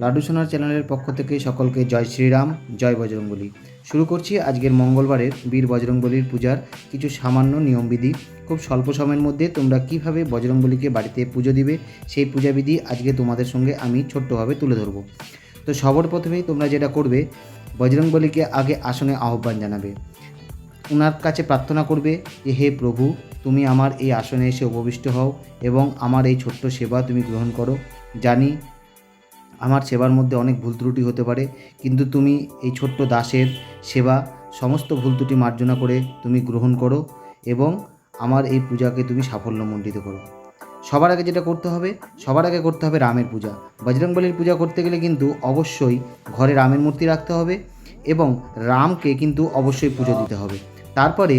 লাডু সোনার চ্যানেলের পক্ষ থেকে সকলকে জয় শ্রীরাম, জয় বজরংবলী। শুরু করছি আজকের মঙ্গলবারের বীর বজরংবলীর পূজার কিছু সামান্য নিয়মবিধি। খুব স্বল্প সময়ের মধ্যে তোমরা কীভাবে বজরংবলীকে বাড়িতে পুজো দিবে, সেই পূজাবিধি আজকে তোমাদের সঙ্গে আমি ছোট্টভাবে তুলে ধরবো। তো সবার প্রথমেই তোমরা যেটা করবে, বজরংবলীকে আগে আসনে আহ্বান জানাবে। ওনার কাছে প্রার্থনা করবে যে, হে প্রভু, তুমি আমার এই আসনে এসে উপবিষ্ট হও এবং আমার এই ছোট্ট সেবা তুমি গ্রহণ করো। জানি আমার সেবার মধ্যে অনেক ভুল ত্রুটি হতে পারে, কিন্তু তুমি এই ছোট্ট দাসের সেবা সমস্ত ভুল ত্রুটি মার্জনা করে তুমি গ্রহণ করো এবং আমার এই পূজাকে তুমি সাফল্যমণ্ডিত করো। সবার আগে যেটা করতে হবে, সবার আগে করতে হবে রামের পূজা। বজরংবলীর পূজা করতে গেলে কিন্তু অবশ্যই ঘরে রামের মূর্তি রাখতে হবে এবং রামকে কিন্তু অবশ্যই পুজো দিতে হবে। তারপরে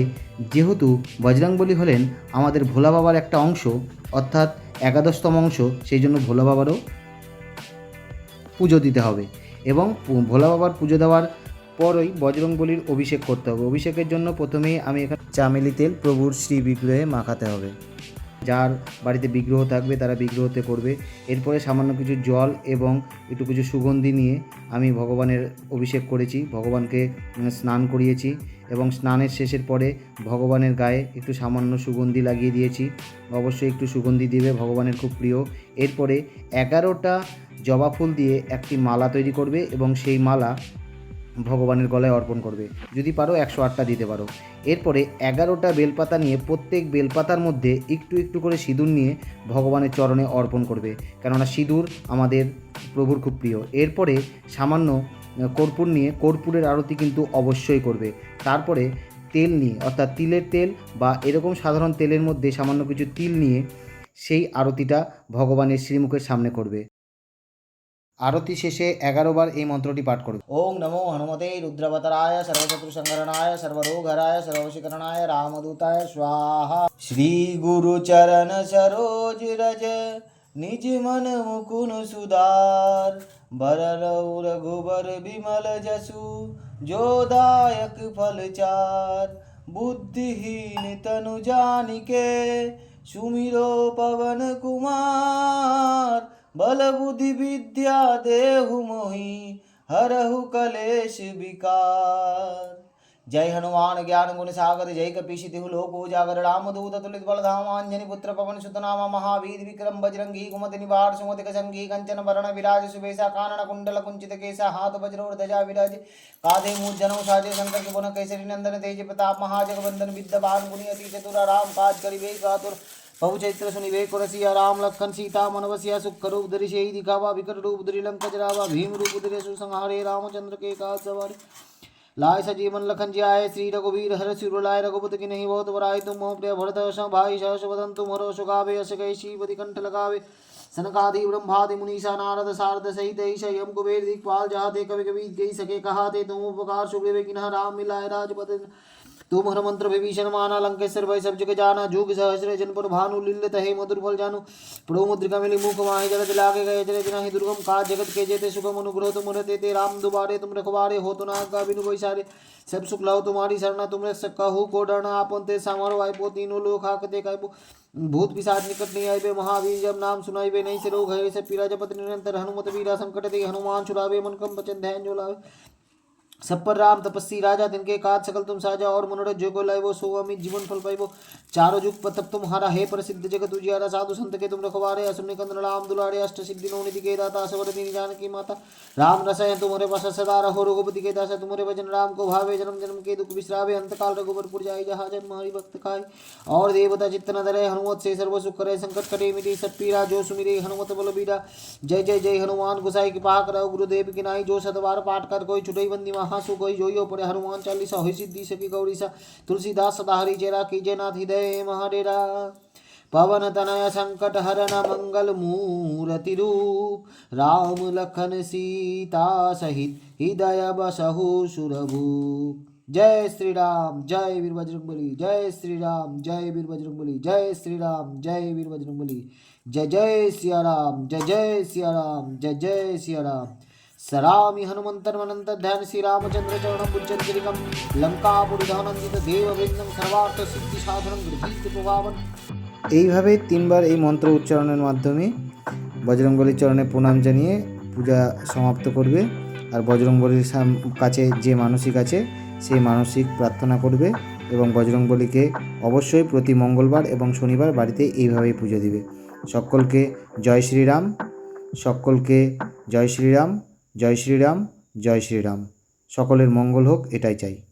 যেহেতু বজরংবলী হলেন আমাদের ভোলা বাবার একটা অংশ, অর্থাৎ একাদশতম অংশ, সেই জন্য ভোলা বাবারও পুজো দিতে হবে এবং ভোলা বাবার পুজো দেওয়ার পরই বজরংবলীর অভিষেক করতে হবে। অভিষেকের জন্য প্রথমেই আমি এখানে চামেলি তেল প্রভুর শ্রী বিগ্রহে মাখাতে হবে। যার বাড়িতে বিগ্রহ থাকবে, তারা বিগ্রহতে করবে। এরপরে সামান্য কিছু জল এবং একটু কিছু সুগন্ধি নিয়ে আমি ভগবানের অভিষেক করেছি। ভগবানকে স্নান করিয়েছি এবং স্নানের শেষের পরে ভগবানের গায়ে একটু সামান্য সুগন্ধি লাগিয়ে দিয়েছি। অবশ্যই একটু সুগন্ধি দিবে, ভগবানের খুব প্রিয়। এরপরে এগারোটা জবা ফুল দিয়ে একটি মালা তৈরি করবে এবং সেই মালা ভগবানের গলায় অর্পণ করবে। যদি পারো একশো আটটা দিতে পারো। এরপরে এগারোটা বেলপাতা নিয়ে প্রত্যেক বেলপাতার মধ্যে একটু একটু করে সিঁদুর নিয়ে ভগবানের চরণে অর্পণ করবে। কেননা সিঁদুর আমাদের প্রভুর খুব প্রিয়। এরপরে সামান্য কর্পূর নিয়ে কর্পূরের আরতি কিন্তু অবশ্যই করবে। তারপরে তেল নিয়ে, অর্থাৎ তিলের তেল বা এরকম সাধারণ তেলের মধ্যে সামান্য কিছু তিল নিয়ে সেই আরতিটা ভগবানের শ্রীমুখের সামনে করবে। আরতি শেষে এগারো বার এই মন্ত্রটি পাঠ করবে ওং নমো হনুমতে রুদ্রবতরায় সর্বশত্রু সংহরণায় সর্বরোগরায় সর্বশিকরণায় রামদূতায় স্বাহা শ্রী গুরু চরণ সরোজ রজ নিজ মন মুকুন সুদার বরল রঘুবর বিমল জসু যোদায়ক ফলচার বুদ্ধিহীন তনু জানিকে সুমিরো পবন কুমার बल बुद्धि विद्या देहु मोहि, हरहु कलेश विकार। जय हनुमान ज्ञान गुण सागर, जय कपीश तिहु लोक उजागर। राम दूत तुलित बल धाम अंजनी पुत्र पवन सुत नाम महावीर विक्रम बजरंगी कुमति निवार सुमति कसंगी कंचन वरण विराज सुबेसा कानन कुंडल कुंचित केसा हाथ वज्र ध्वजा विराज। काधे मूर्धनौ साजे शंकर के पुन केसरी नंदन तेज प्रताप महाजगवंदन विद्यवान गुणियति चतुरा राम काज करिबे कातुर पवु चैत्र सुनिवे कुरसिया राम लखन सीता मनवसिया सुख रूप धरि शेहि दिखावा विकट रूप धरि लंक जरावा भीम रूप धरि सुसंहारे रामचंद्र के काज सवारे लाय सजीवन लखन जी आए श्री रघुवीर हर सिर लाय रघुपति की नहीं बहुत बराई तुम मोह प्रिय भरत भाई सहस वदन तुम हरो सुगावे अस गए शिवति कंठ लगावे सनकादि ब्रह्मादि मुनीसा नारद सारद सहित ईश यम कुबेर दिखपाल जहाते कवि कवि गई सके कहाते तुम उपकार सुग्रीव किन्ह राम मिलाए राजपद तुम हर मंत्र विभीषण माना, लंकेश्वर भय सब जग जाना, जुग सहस्र जन पर भानु लील्य तहे मधुर फल जानु। प्रो मुद्रिका मिली, मुख माहि, जगत लागे गए जय जिनाहि, दुर्गम काज जगत के जेते सुगम अनुग्रह तुम रहते, ते राम दुबारे तुम रखवारे, हो तो नाग का बिनु बैसारे सब सुख लाओ तुम्हारी शरणा तुमरे सकहु को डरना, आपन ते सामरो आइपो तीनों लोक हाकते काइपो भूत पिशाच निकट नहीं आइबे महावीर जब नाम सुनाइबे नहीं से रोग है से पीरा जपत निरंतर, हनुमत वीरा संकट ते हनुमान छुड़ावे मन कम बचन ध्यान जो लावे सब पर राम तपस्वी राजा तिनके काज सकल तुम साजा और मनोरथ जो को लाइबो सो, अमित जीवन फल पाइबो चारों जुग तब तुम्हारा है प्रसिद्ध जगत उजियारा, साधु संत के तुम रखवारे असुर कंद राम दुलारे, अष्ट सिद्धि नो निधि के दाता, सवर दीन जानकी माता। राम रसय तुम्हारे पास सदा रहो, रघुपति के दास, तुम्हारे भजन राम को भावे, जन्म जन्म के दुख विश्रावे अंत काल रघुबर जाय जहाँ जन्म हरि भक्त खाय और देवता चित्त न धरे, हनुमत से सर्व सुख करे, संकट कटे मिटी सब पीरा जो सुमिरे, हनुमत बल बीरा जय जय जय, हनुमान, गुसाई, कृपा करो, गुरुदेव की नाई, जो सतवार पाठ कर, कोई छुटई बंदी महासु कोई जोयो पड़े हनुमान चालीसा होई सिद्धि सकी गौरीसा तुलसीदास सदा हरि चेरा कीजे नाथ हृदय महाडेरा पवन तनय संकट हरन मंगल मूरति रूप राम लखन सीता सहित हृदय बसहु सुरभूप जय श्री राम जय वीर बजरंगबली जय श्री राम जय वीर बजरंगबली जय श्री राम जय वीर बजरंगबली जय जय सिया राम जय जय सिया राम जय जय सिया राम सरामि हनुमन्तर्मनन्त ध्यान श्रीरामचन्द्र चरणं बुज्जन्तिरिकं लङ्कापुरिदहनन्दित देववृन्दं सर्वार्थ सिद्धि साधनं गृहीत प्रभावन् এইভাবে তিনবার এই মন্ত্র উচ্চারণের মাধ্যমে বজরংবলীর চরণে প্রণাম জানিয়ে পূজা সমাপ্ত করবে আর বজরংবলীর সাম- কাছে যে মানসিক আছে সেই মানসিক প্রার্থনা করবে এবং বজরংবলীকে অবশ্যই প্রতি মঙ্গলবার এবং শনিবার বাড়িতে এইভাবেই পুজো দিবে সকলকে জয় শ্রীরাম সকলকে জয় শ্রীরাম জয় শ্রীরাম জয় শ্রীরাম। সকলের মঙ্গল হোক এটাই চাই।